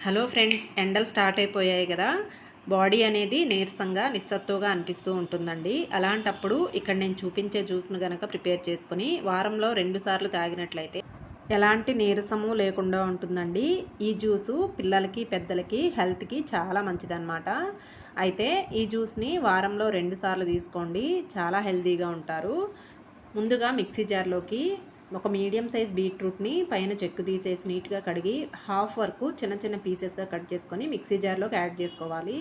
Hello friends ఎండలు start అయిపోయాయి కదా. బాడీ అనేది నీరసంగా నిస్సత్తుగా అనిపిస్తూ ఉంటుందండి. అలాంటప్పుడు ఇక్కడ నేను చూపించే జ్యూస్ను కనుక ప్రిపేర్ చేసుకుని వారంలో రెండు సార్లు తాగినట్లయితే ఎలాంటి నీరసము లేకుండా ఉంటుందండి. ఈ జ్యూసు పిల్లలకి పెద్దలకి హెల్త్కి చాలా మంచిదన్నమాట. అయితే ఈ జ్యూస్ని వారంలో రెండు సార్లు తీసుకోండి. చాలా హెల్తీగా ఉంటారు. ముందుగా మిక్సీ జార్లోకి ఒక మీడియం సైజ్ బీట్రూట్ని పైన చెక్కు తీసేసి నీట్గా కడిగి హాఫ్ వరకు చిన్న చిన్న పీసెస్గా కట్ చేసుకొని మిక్సీ జార్లోకి యాడ్ చేసుకోవాలి.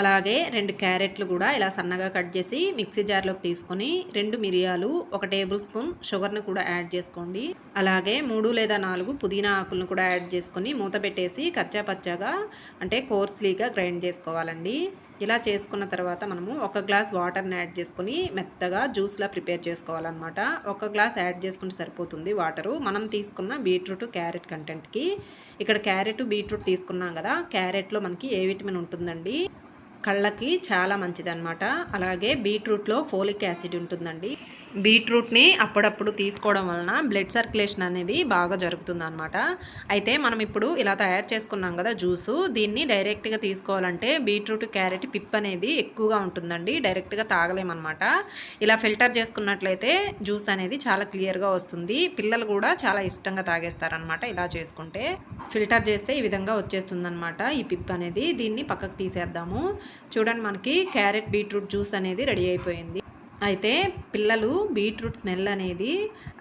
అలాగే రెండు క్యారెట్లు కూడా ఇలా సన్నగా కట్ చేసి మిక్సీ జార్లోకి తీసుకొని రెండు మిరియాలు ఒక టేబుల్ స్పూన్ షుగర్ని కూడా యాడ్ చేసుకోండి. అలాగే మూడు లేదా నాలుగు పుదీనా ఆకులను కూడా యాడ్ చేసుకొని మూత పెట్టేసి కచ్చా పచ్చాగా అంటే కోర్స్లీగా గ్రైండ్ చేసుకోవాలండి. ఇలా చేసుకున్న తర్వాత మనము ఒక గ్లాస్ వాటర్ని యాడ్ చేసుకొని మెత్తగా జ్యూస్లా ప్రిపేర్ చేసుకోవాలన్నమాట. ఒక గ్లాస్ యాడ్ చేసుకుంటే సరిపోతుంది వాటరు. మనం తీసుకున్న బీట్రూట్ క్యారెట్ కంటెంట్కి. ఇక్కడ క్యారెట్ బీట్రూట్ తీసుకున్నాం కదా క్యారెట్లో మనకి ఏ విటమిన్ ఉంటుందండి? కళ్ళకి చాలా మంచిదన్నమాట. అలాగే బీట్రూట్లో ఫోలిక్ యాసిడ్ ఉంటుందండి. బీట్రూట్ని అప్పుడప్పుడు తీసుకోవడం వలన బ్లడ్ సర్క్యులేషన్ అనేది బాగా జరుగుతుందన్నమాట. అయితే మనం ఇప్పుడు ఇలా తయారు చేసుకున్నాం కదా జ్యూసు దీన్ని డైరెక్ట్గా తీసుకోవాలంటే బీట్రూట్ క్యారెట్ పిప్ అనేది ఎక్కువగా ఉంటుందండి. డైరెక్ట్గా తాగలేమన్నమాట. ఇలా ఫిల్టర్ చేసుకున్నట్లయితే జ్యూస్ అనేది చాలా క్లియర్గా వస్తుంది. పిల్లలు కూడా చాలా ఇష్టంగా తాగేస్తారనమాట ఇలా చేసుకుంటే. ఫిల్టర్ చేస్తే ఈ విధంగా వచ్చేస్తుంది అనమాట ఈ పిప్ అనేది. దీన్ని పక్కకు తీసేద్దాము. చూడండి మనకి క్యారెట్ బీట్రూట్ జ్యూస్ అనేది రెడీ అయిపోయింది. అయితే పిల్లలు బీట్రూట్ స్మెల్ అనేది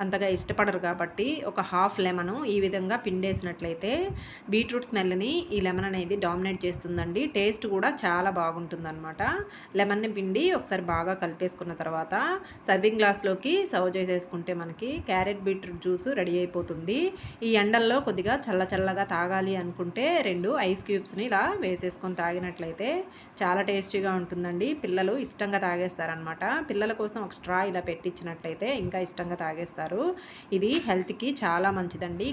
అంతగా ఇష్టపడరు కాబట్టి ఒక హాఫ్ లెమన్ ఈ విధంగా పిండేసినట్లయితే బీట్రూట్ స్మెల్ని ఈ లెమన్ అనేది డామినేట్ చేస్తుందండి. టేస్ట్ కూడా చాలా బాగుంటుందన్నమాట. లెమన్ని పిండి ఒకసారి బాగా కలిపేసుకున్న తర్వాత సర్వింగ్ గ్లాస్లోకి సర్వ్ చేసేసుకుంటే మనకి క్యారెట్ బీట్రూట్ జ్యూస్ రెడీ అయిపోతుంది. ఈ ఎండల్లో కొద్దిగా చల్ల చల్లగా తాగాలి అనుకుంటే రెండు ఐస్ క్యూబ్స్ని ఇలా వేసేసుకొని తాగినట్లయితే చాలా టేస్టీగా ఉంటుందండి. పిల్లలు ఇష్టంగా తాగేస్తారనమాట పిల్లలు పిల్లల కోసం ఒక స్ట్రా ఇలా పెట్టించినట్టయితే ఇంకా ఇష్టంగా తాగేస్తారు. ఇది హెల్త్కి చాలా మంచిదండి.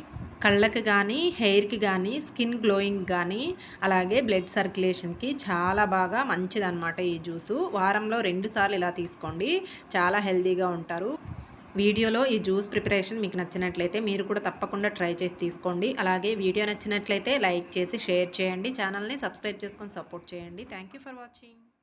కళ్ళకి కానీ హెయిర్కి కానీ స్కిన్ గ్లోయింగ్ కానీ అలాగే బ్లడ్ సర్క్యులేషన్కి చాలా బాగా మంచిదన్నమాట ఈ జ్యూసు. వారంలో రెండు సార్లు ఇలా తీసుకోండి. చాలా హెల్తీగా ఉంటారు. వీడియోలో ఈ జ్యూస్ ప్రిపరేషన్ మీకు నచ్చినట్లయితే మీరు కూడా తప్పకుండా ట్రై చేసి తీసుకోండి. అలాగే వీడియో నచ్చినట్లయితే లైక్ చేసి షేర్ చేయండి. ఛానల్ని సబ్స్క్రైబ్ చేసుకొని సపోర్ట్ చేయండి. Thank for watching.